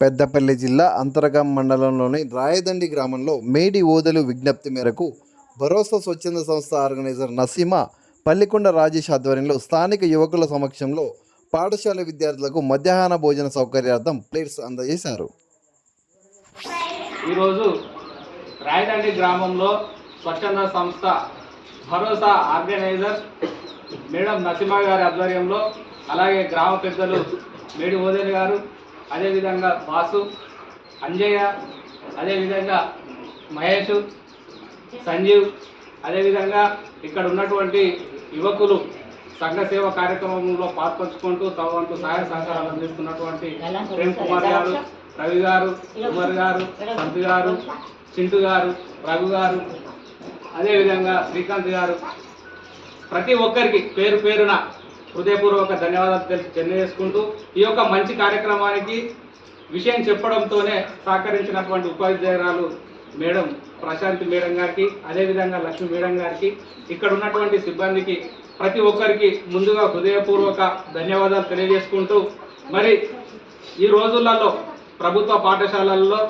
పెద్దపల్లి జిల్లా అంతరగం మండలంలోని రాయదండి గ్రామంలో మేడి ఓదలు విజ్ఞప్తి మేరకు భరోసా స్వచ్ఛంద సంస్థ ఆర్గనైజర్ నసీమ పల్లికొండ రాజేష్ ఆధ్వర్యంలో స్థానిక యువకుల సమక్షంలో పాఠశాల విద్యార్థులకు మధ్యాహ్న భోజన సౌకర్యార్థం ప్లేట్స్ అందజేశారు. ఈరోజు రాయదండి గ్రామంలో స్వచ్ఛంద సంస్థ భరోసా ఆర్గనైజర్ మేడం నరసింహ గారి ఆధ్వర్యంలో అలాగే గ్రామ పెద్దలు మేడి ఓదేలు గారు అదేవిధంగా వాసు అంజయ్య అదేవిధంగా మహేష్ సంజీవ్ అదేవిధంగా ఇక్కడ ఉన్నటువంటి యువకులు సంఘ సేవ కార్యక్రమంలో పాల్పంచుకుంటూ తమ వంతు సహాయ సహకారాలు అందిస్తున్నటువంటి ప్రేమ్ కుమార్ గారు రవి గారు కుమార్ గారు సంత్ గారు చింటు గారు రఘు గారు అదేవిధంగా శ్రీకాంత్ గారు. ప్రతి ఒక్కరికి పేరు పేరున హృదయపూర్వక ధన్యవాదాలు తెలిసి తెలియజేసుకుంటూ ఈ యొక్క మంచి కార్యక్రమానికి విషయం చెప్పడంతోనే సహకరించినటువంటి ఉపాధ్యాయురాలు మేడం ప్రశాంతి మేడం గారికి అదేవిధంగా లక్ష్మి మేడం గారికి ఇక్కడ ఉన్నటువంటి సిబ్బందికి ప్రతి ఒక్కరికి ముందుగా హృదయపూర్వక ధన్యవాదాలు తెలియజేసుకుంటూ మరి ఈ రోజులలో ప్రభుత్వ పాఠశాలల్లో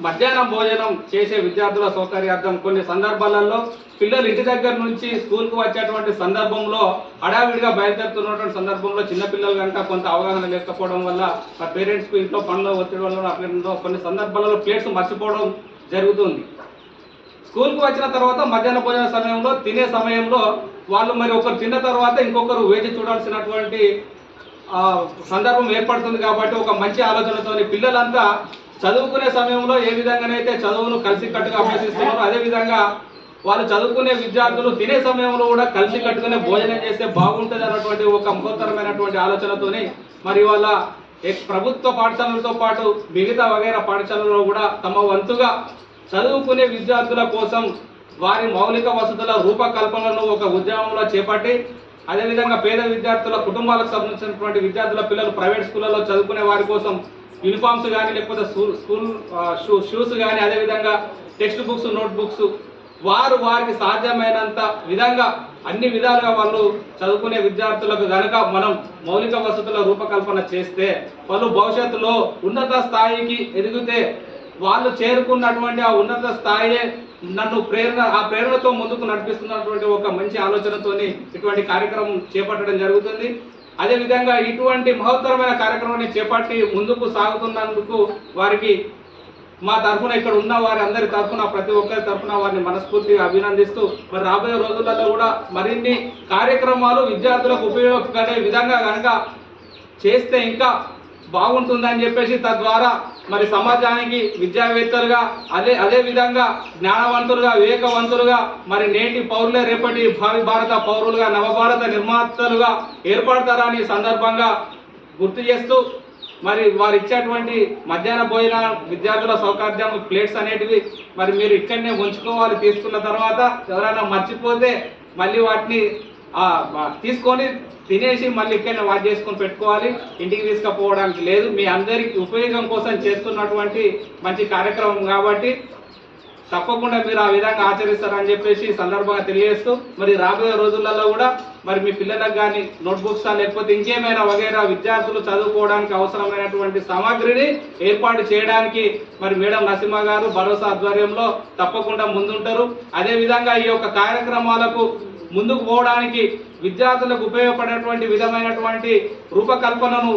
మధ్యాహ్నం భోజనం చేసే విద్యార్థుల సౌకర్యార్థం కొన్ని సందర్భాలలో పిల్లలు ఇంటి దగ్గర నుంచి స్కూల్కు వచ్చేటువంటి సందర్భంలో హడావిడిగా బయలుదేరుతున్నటువంటి సందర్భంలో చిన్నపిల్లలు కనుక కొంత అవగాహన లేకపోవడం వల్ల మా పేరెంట్స్కు ఇంట్లో పనులు ఒత్తిడి వల్ల అట్లా కొన్ని సందర్భాలలో ప్లేట్స్ మర్చిపోవడం జరుగుతుంది. స్కూల్కు వచ్చిన తర్వాత మధ్యాహ్న భోజన సమయంలో తినే సమయంలో వాళ్ళు మరి ఒకరు తిన్న తర్వాత ఇంకొకరు వేచి చూడాల్సినటువంటి సందర్భం ఏర్పడుతుంది కాబట్టి ఒక మంచి ఆలోచనతోని పిల్లలంతా చదువుకునే సమయంలో ఏ విధంగానైతే చదువును కలిసికట్టుగా అభ్యసిస్తున్నారో అదే విధంగా వాళ్ళు చదువుకునే విద్యార్థులు తినే సమయంలో కూడా కలిసి కట్టుకునే భోజనం చేస్తే బాగుంటుంది అన్నటువంటి ఒక మహోత్తరమైనటువంటి ఆలోచనతోని మరి వాళ్ళ ప్రభుత్వ పాఠశాలలతో పాటు మిగతా వగైరా పాఠశాలలో కూడా తమ వంతుగా చదువుకునే విద్యార్థుల కోసం వారి మౌలిక వసతుల రూపకల్పనను ఒక ఉద్యమంలో చేపట్టి అదేవిధంగా పేద విద్యార్థుల కుటుంబాలకు సంబంధించినటువంటి విద్యార్థుల పిల్లలు ప్రైవేట్ స్కూళ్ళలో చదువుకునే వారి కోసం యూనిఫామ్స్ కానీ లేకపోతే స్కూల్ స్కూల్ షూ షూస్ కానీ అదేవిధంగా టెక్స్ట్ బుక్స్ నోట్ బుక్స్ వారు వారికి సాధ్యమైనంత విధంగా అన్ని విధాలుగా వాళ్ళు చదువుకునే విద్యార్థులకు గనక మనం మౌలిక వసతుల రూపకల్పన చేస్తే వాళ్ళు భవిష్యత్తులో ఉన్నత స్థాయికి ఎదిగితే వాళ్ళు చేరుకున్నటువంటి ఆ ఉన్నత స్థాయి నన్ను ప్రేరణ ఆ ప్రేరణతో ముందుకు నడిపిస్తున్నటువంటి ఒక మంచి ఆలోచనతోని ఇటువంటి కార్యక్రమం చేపట్టడం జరుగుతుంది. అదేవిధంగా ఇటువంటి మహోత్తరమైన కార్యక్రమాన్ని చేపట్టి ముందుకు సాగుతున్నందుకు వారికి మా తరఫున ఇక్కడ ఉన్న వారి అందరి తరఫున ప్రతి ఒక్కరి తరఫున వారిని మనస్ఫూర్తిగా అభినందిస్తూ మరి రాబోయే రోజులలో కూడా మరిన్ని కార్యక్రమాలు విద్యార్థులకు ఉపయోగపడే విధంగా కనుక చేస్తే ఇంకా బాగుంటుందని చెప్పేసి తద్వారా మరి సమాజానికి విద్యావేత్తలుగా అదే అదే విధంగా జ్ఞానవంతులుగా వివేకవంతులుగా మరి నేటి పౌరులే రేపటి భావి భారత పౌరులుగా నవభారత నిర్మాతలుగా ఏర్పడతారని సందర్భంగా గుర్తు చేస్తూ మరి వారు ఇచ్చేటువంటి మధ్యాహ్న భోజన విద్యార్థుల సౌకర్యం ప్లేట్స్ అనేటివి మరి మీరు ఇక్కడనే ఉంచుకోవాలి తీసుకున్న తర్వాత ఎవరైనా మర్చిపోతే మళ్ళీ వాటిని తీసుకొని తినేసి మళ్ళీ ఇక్కడనే వాటి చేసుకొని పెట్టుకోవాలి. ఇంటికి తీసుకుపోవడానికి లేదు. మీ అందరికి ఉపయోగం కోసం చేస్తున్నటువంటి మంచి కార్యక్రమం కాబట్టి తప్పకుండా మీరు ఆ విధంగా ఆచరిస్తారని చెప్పేసి సందర్భంగా తెలియజేస్తూ మరి రాబోయే రోజులలో కూడా మరి మీ పిల్లలకు కానీ నోట్బుక్స్ లేకపోతే ఇంకేమైనా వగైరా విద్యార్థులు చదువుకోవడానికి అవసరమైనటువంటి సామాగ్రిని ఏర్పాటు చేయడానికి మరి మేడం నరసింహ గారు భరోసా ఆధ్వర్యంలో తప్పకుండా ముందుంటారు. అదేవిధంగా ఈ యొక్క కార్యక్రమాలకు ముందుకు పోవడానికి విద్యార్థులకు ఉపయోగపడేటువంటి విధమైనటువంటి రూపకల్పనను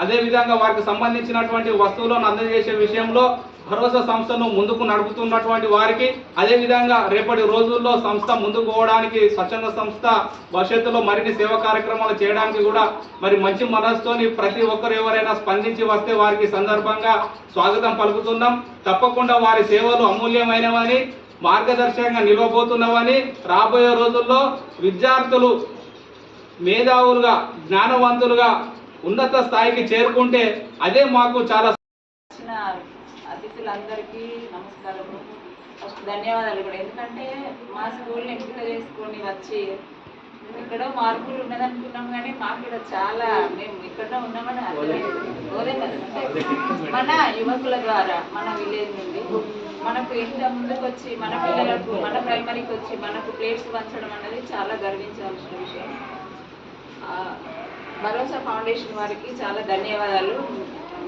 అదేవిధంగా వారికి సంబంధించినటువంటి వస్తువులను అందజేసే విషయంలో భరోసా సంస్థను ముందుకు నడుపుతున్నటువంటి వారికి అదేవిధంగా రేపటి రోజుల్లో సంస్థ ముందుకు పోవడానికి స్వచ్ఛంద సంస్థ భవిష్యత్తులో మరిన్ని సేవా కార్యక్రమాలు చేయడానికి కూడా మరి మంచి మనసుతోని ప్రతి ఒక్కరు ఎవరైనా స్పందించి వస్తే వారికి సందర్భంగా స్వాగతం పలుకుతున్నాం. తప్పకుండా వారి సేవలు అమూల్యమైనవని మార్గదర్శకంగా నిలవబోతున్నవని రాబోయే రోజుల్లో విద్యార్థులు మేధావులుగా జ్ఞానవంతులుగా ఉన్నత స్థాయికి చేరుకుంటే అదే మాకు చాలా వచ్చిన అతిథులందరికీ నమస్కారము. ఫస్ట్ ధన్యవాదాలు కూడా. ఎందుకంటే మా స్కూల్ని ఎంపిక చేసుకొని వచ్చి ఇక్కడ మార్పులు ఉన్నదనుకున్నాం కానీ మాకు ఇక్కడ చాలా మేము ఇక్కడ ఉన్నామని అర్థమైంది. ఓదే మన యువకుల ద్వారా మన విలేజ్ నుండి మనకు ఇంత ముందుకు వచ్చి మన పిల్లలకు మన ప్రైమరీకి వచ్చి మనకు ప్లేట్స్ పంచడం అనేది చాలా గర్వించాల్సిన విషయం. భరోసా ఫౌండేషన్ వారికి చాలా ధన్యవాదాలు.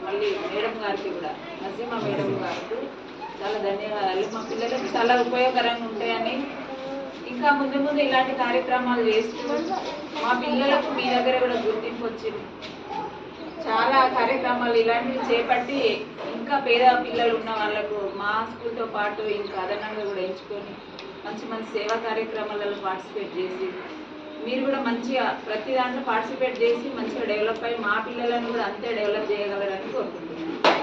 మళ్ళీ మేడం గారికి కూడా నసీమా మేడం గారికి చాలా ధన్యవాదాలు. మా పిల్లలకు చాలా ఉపయోగకరంగా ఉంటాయని. ఇంకా ముందు ముందు ఇలాంటి కార్యక్రమాలు చేస్తూ మా పిల్లలకు మీ దగ్గర కూడా గుర్తింపు వచ్చింది. చాలా కార్యక్రమాలు ఇలాంటివి చేపట్టి ఇంకా పేద పిల్లలు ఉన్న వాళ్ళకు మా స్కూల్తో పాటు ఇంకా అదనంగా కూడా ఎంచుకొని మంచి మంచి సేవా కార్యక్రమాలలో పార్టిసిపేట్ చేసి మీరు కూడా మంచిగా ప్రతి దాంట్లో పార్టిసిపేట్ చేసి మంచిగా డెవలప్ అయ్యి మా పిల్లలను కూడా అంతే డెవలప్ చేయగలరని కోరుకుంటున్నాను.